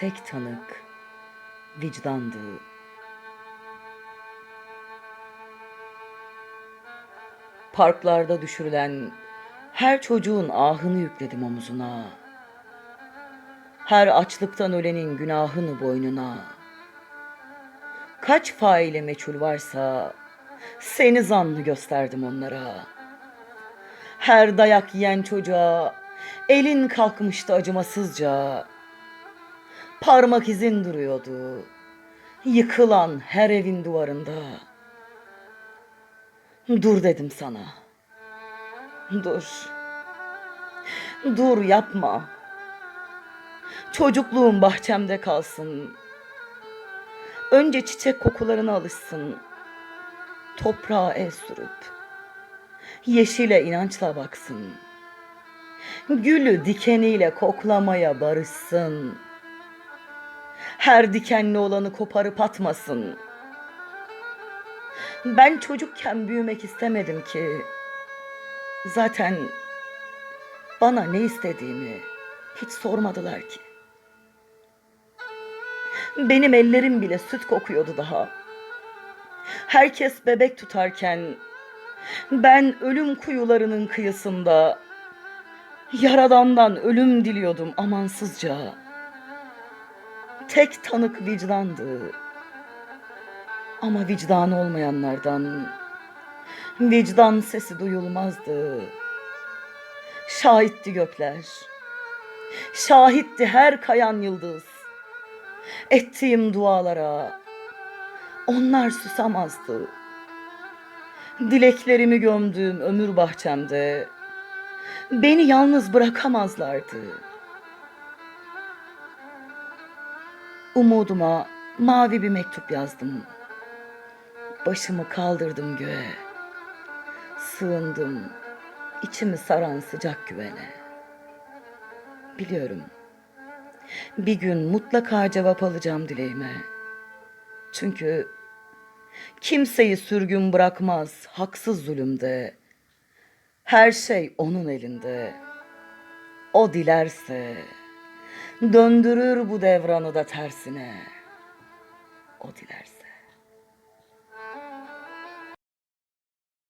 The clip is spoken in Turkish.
tek tanık vicdandı. Parklarda düşürülen her çocuğun ahını yükledim omuzuna. Her açlıktan ölenin günahını boynuna. Kaç faile meçhul varsa seni zanlı gösterdim onlara. Her dayak yiyen çocuğa elin kalkmıştı acımasızca. Parmak izin duruyordu. Yıkılan her evin duvarında. Dur dedim sana. Dur. Dur yapma. Çocukluğum bahçemde kalsın. Önce çiçek kokularına alışsın. Toprağa el sürüp yeşile inançla baksın. Gülü dikeniyle koklamaya barışsın. Her dikenli olanı koparıp atmasın. Ben çocukken büyümek istemedim ki. Zaten bana ne istediğimi hiç sormadılar ki. Benim ellerim bile süt kokuyordu daha. Herkes bebek tutarken ben ölüm kuyularının kıyısında yaradandan ölüm diliyordum amansızca. Tek tanık vicdandı. Ama vicdan olmayanlardan vicdan sesi duyulmazdı. Şahitti gökler. Şahitti her kayan yıldız. Ettiğim dualara onlar susamazdı. Dileklerimi gömdüğüm ömür bahçemde beni yalnız bırakamazlardı. Umuduma mavi bir mektup yazdım. Başımı kaldırdım göğe. Sığındım içimi saran sıcak güvene. Biliyorum. Bir gün mutlaka cevap alacağım dileğime. Çünkü kimseyi sürgün bırakmaz haksız zulümde. Her şey onun elinde. O dilerse döndürür bu devranı da tersine. O dilerse.